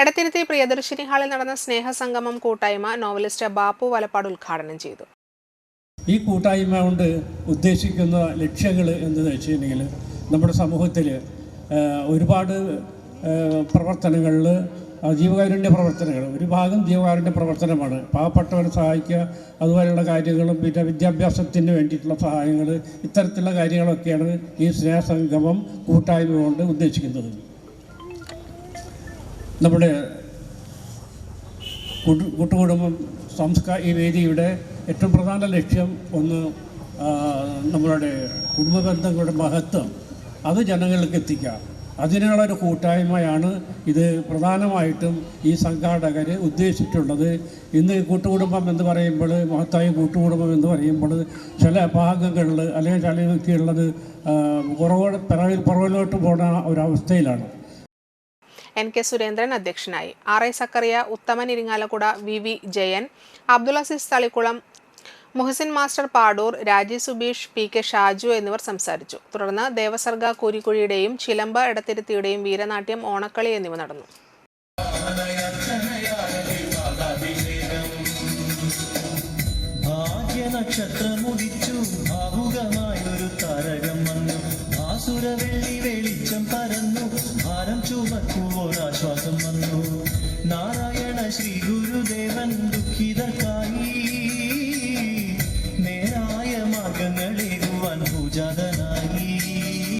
എടത്തിരുത്തി പ്രിയദർശിനി ഹാളിൽ നടന്ന സ്നേഹസംഗമം കൂട്ടായ്മ നോവലിസ്റ്റ് ബാപ്പു വലപ്പാട് ഉദ്ഘാടനം ചെയ്തു. ഈ കൂട്ടായ്മ കൊണ്ട് ഉദ്ദേശിക്കുന്ന ലക്ഷ്യങ്ങൾ എന്തെന്ന് വെച്ചിട്ടുണ്ടെങ്കിൽ നമ്മുടെ സമൂഹത്തിൽ ഒരുപാട് പ്രവർത്തനങ്ങളിൽ ജീവകാരുണ്യ പ്രവർത്തനങ്ങൾ ഒരു ഭാഗം ജീവകാരുണ്യ പ്രവർത്തനമാണ്. പാവപ്പെട്ടവരെ സഹായിക്കുക അതുപോലെയുള്ള കാര്യങ്ങളും പിന്നെ വിദ്യാഭ്യാസത്തിന് വേണ്ടിയിട്ടുള്ള സഹായങ്ങൾ ഇത്തരത്തിലുള്ള കാര്യങ്ങളൊക്കെയാണ് ഈ സ്നേഹസംഗമം കൂട്ടായ്മ കൊണ്ട് ഉദ്ദേശിക്കുന്നത്. നമ്മുടെ കൂട്ടു- കൂട്ടുകുടുംബം സംസ്കാര ഈ വേദിയുടെ ഏറ്റവും പ്രധാന ലക്ഷ്യം ഒന്ന് നമ്മളുടെ കുടുംബ ബന്ധങ്ങളുടെ മഹത്വം. അത് ജനങ്ങൾക്ക് എത്തിക്കാം. അതിനുള്ള ഒരു കൂട്ടായ്മയാണ് ഇത് പ്രധാനമായിട്ടും ഈ സംഘാടകർ ഉദ്ദേശിച്ചിട്ടുള്ളത്. ഇന്ന് കൂട്ടുകുടുംബം എന്ന് പറയുമ്പോൾ മഹത്തായ കൂട്ടുകുടുംബം എന്ന് പറയുമ്പോൾ ചില ഭാഗങ്ങളിൽ അല്ലെങ്കിൽ ചില ഉള്ളത് പുറകോ പിറവിൽ പുറകിലോട്ട് പോകുന്ന ഒരവസ്ഥയിലാണ് എൻ കെ സുരേന്ദ്രൻ അധ്യക്ഷനായി. R I Zacharia Uthaman Irinjalakuda V V Jayan Abdul Aziz Thalikulam Muhsin master Padoor Raji Subeesh P K Shaju എന്നിവർ സംസാരിച്ചു. തുടർന്ന് ദേവസർഗ കൂരിക്കുഴിയുടെയും ചിലമ്പ ഇടത്തിരുത്തിയുടെയും വീരനാട്യം ഓണക്കളി എന്നിവ നടന്നു. ഭാഗ്യനക്ഷത്രമുദിച്ചു ഭാവുകമായൊരു താരകം വന്നു. വെളിച്ചം മനസ്സുവോരാശ്വാസം വന്നു. നാരായണ ശ്രീ ഗുരുദേവൻ ദുഃഖിതർക്കായി. നേരായ മാർഗങ്ങളേകുവാൻ പൂജാതന